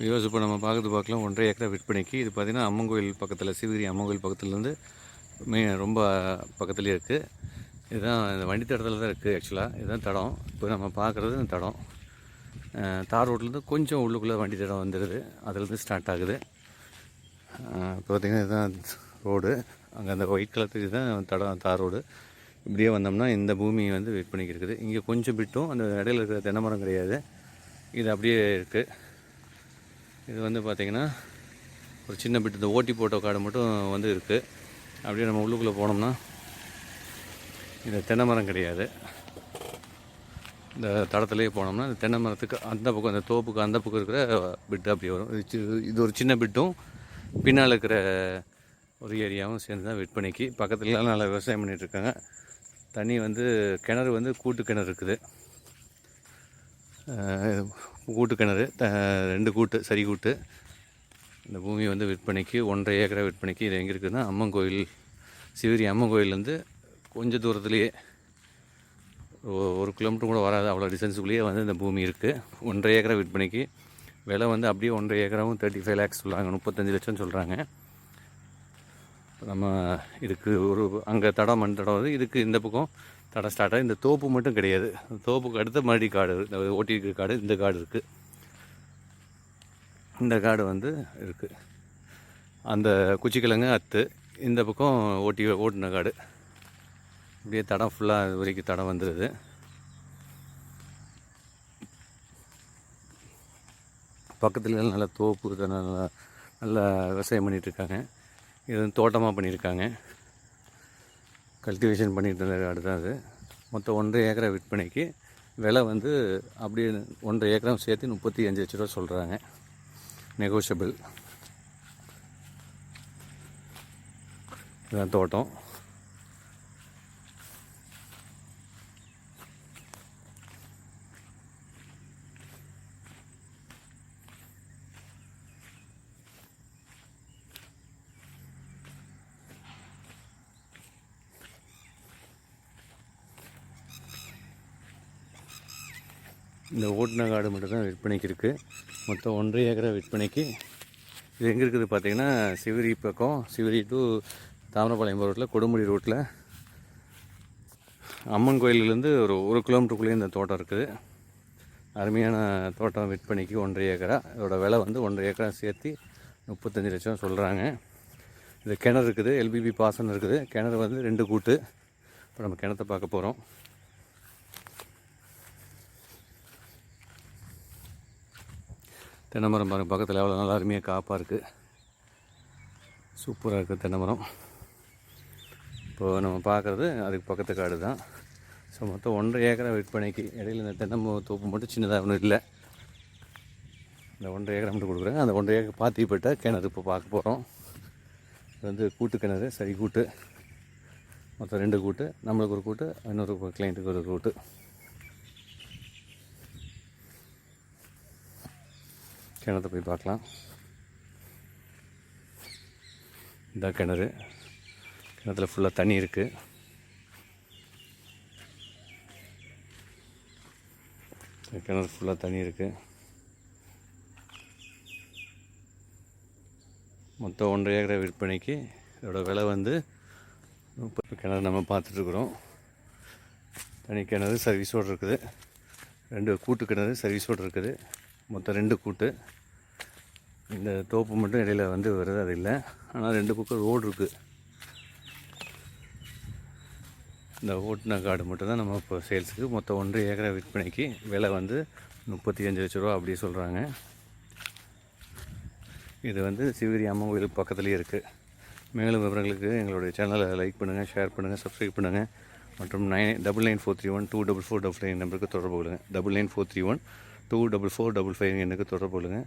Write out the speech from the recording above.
Views இப்போ நம்ம பார்க்குறது பார்க்கலாம். ஒன்றரை ஏக்கரா விற்பனைக்கு. இது பார்த்திங்கன்னா அம்மன் கோயில் பக்கத்தில் சிவகிரி அம்மன் கோயில் பக்கத்துலேருந்து மே ரொம்ப பக்கத்துலேயே இருக்குது இதுதான் இந்த வண்டி தடத்தில் தான் இருக்குது ஆக்சுவலாக இதுதான் தடம். இப்போ நம்ம பார்க்குறது இந்த தடம். தார் ரோட்லேருந்து கொஞ்சம் உள்ளுக்குள்ளே வண்டி தடம் வந்துடுது அதுலேருந்து ஸ்டார்ட் ஆகுது. இப்போ பார்த்திங்கன்னா இதுதான் ரோடு. அங்கே அந்த ஒயிட் கலர் இதுதான் தடம் தார் ரோடு. இப்படியே வந்தோம்னா இந்த பூமி வந்து விற்பனைக்கு இருக்குது. இங்கே கொஞ்சம் பிட்டும் அந்த இடையில இருக்கிற தென்னை மரம் கிடையாது. இது அப்படியே இருக்குது இது வந்து பார்த்திங்கன்னா ஒரு சின்ன பிட்டு இந்த ஓட்டி போட்டோ காடு மட்டும் வந்து இருக்குது அப்படியே நம்ம உள்ளுக்குள்ளே போனோம்னா இந்த தென்னை மரம் கிடையாது. இந்த தடத்துலேயே போனோம்னா இந்த தென்னை மரத்துக்கு அந்த பக்கம் அந்த தோப்புக்கு அந்த பக்கம் இருக்கிற பிட்டு அப்படியே வரும். இது இது ஒரு சின்ன பிட்டும் பின்னால் இருக்கிற ஒரு ஏரியாவும் சேர்ந்து தான் விற்பனைக்கு. பக்கத்துலலாம் நல்லா விவசாயம் பண்ணிகிட்ருக்காங்க தண்ணி வந்து கிணறு வந்து கூட்டு கிணறு இருக்குது. கூட்டு கிணறு த- ரெண்டு கூட்டு சரி கூட்டு. இந்த பூமி வந்து விற்பனைக்கு ஒன்றரை ஏக்கரா விற்பனைக்கு இது எங்கே இருக்குதுன்னா அம்மன் கோயில் சிவரி அம்மன் கோயிலேருந்து கொஞ்சம் தூரத்துலேயே ஒரு கிலோமீட்டர் கூட வராது அவ்வளோ டிஸ்டன்ஸுக்குள்ளேயே வந்து இந்த பூமி இருக்குது ஒன்றரை ஏக்கரா விற்பனைக்கு. விலை வந்து அப்படியே ஒன்றரை ஏக்கராவும் தேர்ட்டி ஃபைவ் லேக்ஸ் சொல்கிறாங்க முப்பத்தஞ்சு லட்சம் சொல்கிறாங்க நம்ம இதுக்கு ஒரு அங்கே தடம் மண் தடம் இதுக்கு இந்த பக்கம் தடம் ஸ்டார்ட் ஆகி இந்த தோப்பு மட்டும் கிடையாது. தோப்புக்கு அடுத்த மறுபடி காடு இந்த ஓட்டி இருக்கிற காடு இந்த காடு இருக்குது இந்த காடு வந்து இருக்குது அந்த குச்சிக்கிழங்கு அத்து. இந்த பக்கம் ஓட்டி ஓட்டின காடு. இப்படியே தடம் ஃபுல்லாக இது வரைக்கும் தடம் வந்துடுது பக்கத்துல நல்லா தோப்பு நல்லா நல்லா விவசாயம் பண்ணிகிட்ருக்காங்க இது தோட்டமாக பண்ணியிருக்காங்க கல்டிவேஷன் பண்ணிட்டு இருந்த காடு தான் அது. மொத்தம் ஒன்றரை ஏக்கரை விற்பனைக்கு விலை வந்து அப்படியே ஒன்றரை ஏக்கரம் சேர்த்து முப்பத்தி அஞ்சு லட்ச ரூபா சொல்கிறாங்க நெகோஷியபிள் இதுதான் தோட்டம். இந்த ஓட்டுன காடு மட்டும் தான் விற்பனைக்கு இருக்குது மொத்தம் ஒன்றரை ஏக்கரை விற்பனைக்கு. இது எங்கே இருக்குது பார்த்தீங்கன்னா சிவரி பக்கம் சிவரி டு தாமிரபாளையம் ரோட்டில் கொடுமுடி ரோட்டில் அம்மன் கோயிலேருந்து ஒரு ஒரு கிலோமீட்டருக்குள்ளேயே இந்த தோட்டம் இருக்குது. அருமையான தோட்டம் விற்பனைக்கு ஒன்றரை ஏக்கரா. இதோட விலை வந்து ஒன்றரை ஏக்கரா சேர்த்து முப்பத்தஞ்சு லட்சம் சொல்கிறாங்க இது கிணறு இருக்குது எல்பிபி பாசனம் இருக்குது. கிணறு வந்து ரெண்டு கூட்டு. இப்போ நம்ம கிணத்தை பார்க்க போகிறோம் தென்னை மரம் பக்கத்தில் எவ்வளோ நல்லா அருமையாக காப்பாக இருக்குது சூப்பராக இருக்குது தென்னை மரம் இப்போது நம்ம பார்க்குறது அதுக்கு பக்கத்து காடு தான் ஸோ மொத்தம் ஒன்றரை ஏக்கரா விற்பனைக்கு இடையில இந்த தென்னை தோப்பு மட்டும் சின்னதாக ஒன்றும் இல்லை. இந்த ஒன்றரை ஏக்கரை மட்டும் கொடுக்குறேன். அந்த ஒன்றரை ஏக்கர் பாத்திப்பட்ட கிணறு இப்போ பார்க்க போகிறோம் இது வந்து கூட்டு கிணறு சரி கூட்டு. மொத்தம் ரெண்டு கூட்டு. நம்மளுக்கு ஒரு கூட்டு இன்னொரு கிளைண்ட்டுக்கு ஒரு கூட்டு. கிணத்தை போய் பார்க்கலாம். இதான் கிணறு. கிணத்துல ஃபுல்லாக தண்ணி இருக்குது கிணறு ஃபுல்லாக தண்ணி இருக்குது மொத்தம் ஒன்றரை ஏக்கரை விற்பனைக்கு இதோட விலை வந்து முப்பது கிணறு நம்ம பார்த்துட்ருக்குறோம் தனி கிணறு சர்வீஸோடு இருக்குது. ரெண்டு கூட்டு கிணறு சர்வீஸோடு இருக்குது. மொத்தம் ரெண்டு கூட்டு. இந்த தோப்பு மட்டும் இடையில் வந்து வருது அது இல்லை. ஆனால் ரெண்டு பக்கம் ரோடு இருக்குது இந்த ஓட்டுன காடு மட்டும்தான் நம்ம இப்போ சேல்ஸுக்கு மொத்தம் ஒன்று ஏக்கரை விற்பனைக்கு விலை வந்து முப்பத்தி அஞ்சு லட்ச ரூபா அப்படி சொல்கிறாங்க இது வந்து சிவகிரி அம்மன் கோயிலுக்கு பக்கத்துலேயே இருக்குது மேலும் விவரங்களுக்கு எங்களுடைய சேனலை லைக் பண்ணுங்கள் ஷேர் பண்ணுங்கள் சப்ஸ்கிரைப் பண்ணுங்கள் மற்றும் nine double nine four three one two double four double five நம்பருக்கு தொடர்பு கொள்ளுங்கள் double nine four three one two double four double five எனக்கு தொடர்பு கொள்ளுங்கள்